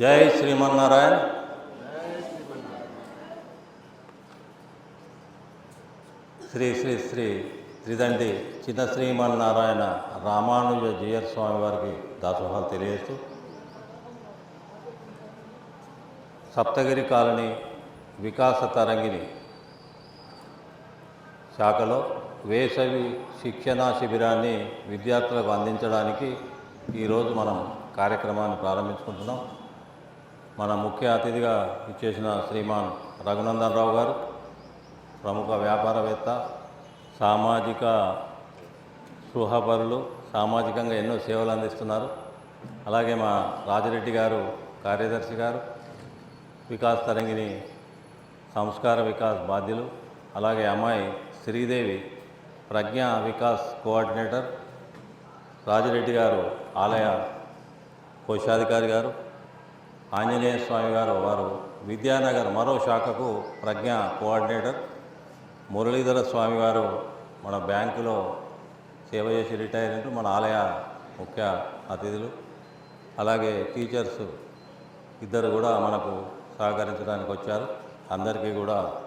జై శ్రీమన్నారాయణ. శ్రీ శ్రీ శ్రీ త్రిదండి చిన్న శ్రీమన్నారాయణ రామానుజ జీయర్ స్వామి వారికి దాసోహాలు తెలియజేస్తూ సప్తగిరి కాలనీ వికాస తరంగిణి శాఖలో వేసవి శిక్షణా శిబిరాన్ని విద్యార్థులకు అందించడానికి ఈరోజు మనం కార్యక్రమాన్ని ప్రారంభించుకుంటున్నాం. మన ముఖ్య అతిథిగా ఇచ్చేసిన శ్రీమాన్ రఘునందన్ రావు గారు ప్రముఖ వ్యాపారవేత్త సామాజిక సృహపరులు సామాజికంగా ఎన్నో సేవలు అందిస్తున్నారు. అలాగే మా రాజిరెడ్డి గారు కార్యదర్శి గారు వికాస్ తరంగిణి సంస్కార వికాస్ బాధ్యులు అలాగే అమ్మాయి శ్రీదేవి ప్రజ్ఞ వికాస్ కోఆర్డినేటర్ రాజిరెడ్డి గారు ఆలయ కోశాధికారి గారు ఆంజనేయ స్వామి గారు వారు విద్యానగర్ మరో శాఖకు ప్రజ్ఞ కోఆర్డినేటర్. మురళీధర స్వామి గారు మన బ్యాంకులో సేవ చేసి రిటైర్ మన ఆలయ ముఖ్య అతిథులు. అలాగే టీచర్స్ ఇద్దరు కూడా మనకు సహకరించడానికి వచ్చారు. అందరికీ కూడా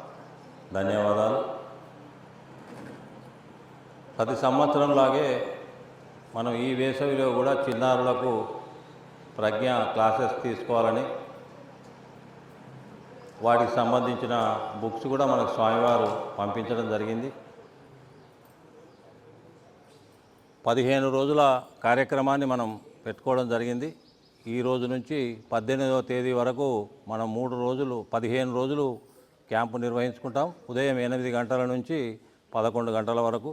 ధన్యవాదాలు. ప్రతి సంవత్సరంలాగే మనం ఈ వేసవిలో కూడా చిన్నారులకు ప్రజ్ఞ క్లాసెస్ తీసుకోవాలని వాటికి సంబంధించిన బుక్స్ కూడా మనకు స్వామివారు పంపించడం జరిగింది. పదిహేను రోజుల కార్యక్రమాన్ని మనం పెట్టుకోవడం జరిగింది. ఈ రోజు నుంచి పద్దెనిమిదవ తేదీ వరకు మనం మూడు రోజులు పదిహేను రోజులు క్యాంపు నిర్వహించుకుంటాం. ఉదయం ఎనిమిది గంటల నుంచి పదకొండు గంటల వరకు.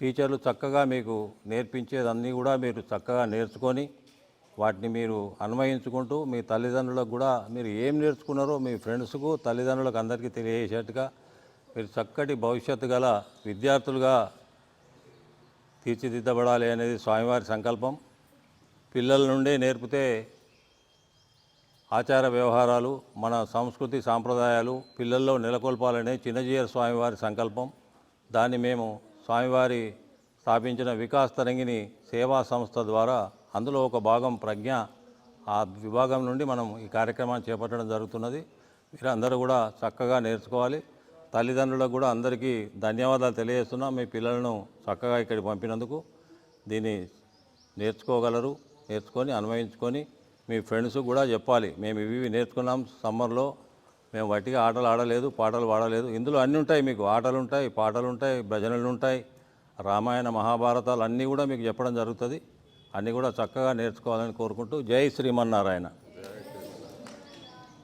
టీచర్లు చక్కగా మీకు నేర్పించేదన్నీ కూడా మీరు చక్కగా నేర్చుకొని వాటిని మీరు అన్వయించుకుంటూ మీ తల్లిదండ్రులకు కూడా మీరు ఏం నేర్చుకున్నారో మీ ఫ్రెండ్స్కు తల్లిదండ్రులకు అందరికీ తెలియజేసేట్టుగా మీరు చక్కటి భవిష్యత్తు గల విద్యార్థులుగా తీర్చిదిద్దబడాలి అనేది స్వామివారి సంకల్పం. పిల్లల నుండే నేర్పితే ఆచార వ్యవహారాలు మన సంస్కృతి సాంప్రదాయాలు పిల్లల్లో నెలకొల్పాలనే చిన్నజీయర్ స్వామివారి సంకల్పం. దాన్ని మేము స్వామివారి స్థాపించిన వికాస్ తరంగిణి సేవా సంస్థ ద్వారా అందులో ఒక భాగం ప్రజ్ఞ ఆ విభాగం నుండి మనం ఈ కార్యక్రమాన్ని చేపట్టడం జరుగుతున్నది. మీరందరూ అందరూ కూడా చక్కగా నేర్చుకోవాలి. తల్లిదండ్రులకు కూడా అందరికీ ధన్యవాదాలు తెలియజేస్తున్నాం. మీ పిల్లలను చక్కగా ఇక్కడికి పంపినందుకు దీన్ని నేర్చుకోగలరు నేర్చుకొని అన్వయించుకొని మీ ఫ్రెండ్స్ కూడా చెప్పాలి. మేము ఇవి ఇవి నేర్చుకున్నాం సమ్మర్లో. మేము వట్టిగా ఆటలు ఆడలేదు పాటలు పాడలేదు. ఇందులో అన్నీ ఉంటాయి మీకు. ఆటలు ఉంటాయి పాటలు ఉంటాయి భజనలు ఉంటాయి రామాయణ మహాభారతాలు అన్నీ కూడా మీకు చెప్పడం జరుగుతుంది. అన్నీ కూడా చక్కగా నేర్చుకోవాలని కోరుకుంటూ జై శ్రీమన్నారాయణ.